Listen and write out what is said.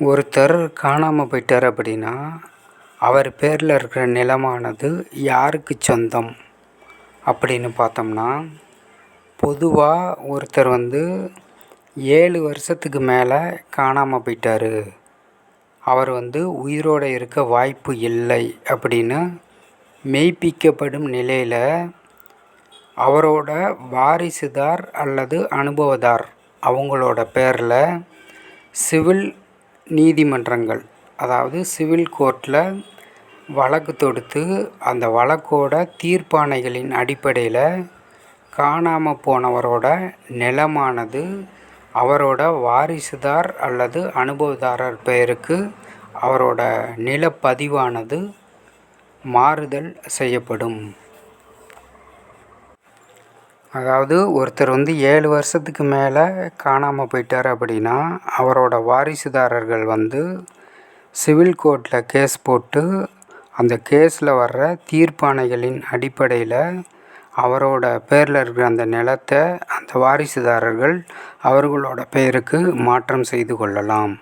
ஒருத்தர் காணாமல் போயிட்டார் அப்படின்னா அவர் பேரில் இருக்கிற நிலமானது யாருக்கு சொந்தம் அப்படின்னு பார்த்தோம்னா பொதுவாக ஒருத்தர் வந்து ஏழு வருஷத்துக்கு மேலே காணாமல் போயிட்டார். அவர் வந்து உயிரோடு இருக்க வாய்ப்பு இல்லை அப்படின்னு மெய்ப்பிக்கப்படும் நிலையில் அவரோட வாரிசுதார் அல்லது அனுபவதார் அவங்களோட பேரில் சிவில் நீதிமன்றங்கள் அதாவது சிவில் கோர்ட்டில் வழக்கு தொடுத்து அந்த வழக்கோட தீர்ப்பாணைகளின் அடிப்படையில் காணாமல் போனவரோட நிலமானது அவரோட வாரிசுதார் அல்லது அனுபவதாரர் பெயருக்கு அவரோட நிலப்பதிவானது மாறுதல் செய்யப்படும். அதாவது ஒருத்தர் வந்து ஏழு வருஷத்துக்கு மேலே காணாமல் போயிட்டார் அப்படின்னா அவரோட வாரிசுதாரர்கள் வந்து சிவில் கோர்ட்டில் கேஸ் போட்டு அந்த கேஸில் வர்ற தீர்ப்பாணைகளின் அடிப்படையில் அவரோட பேரில் இருக்கிற அந்த நிலத்தை அந்த வாரிசுதாரர்கள் அவர்களோட பெயருக்கு மாற்றம் செய்து கொள்ளலாம்.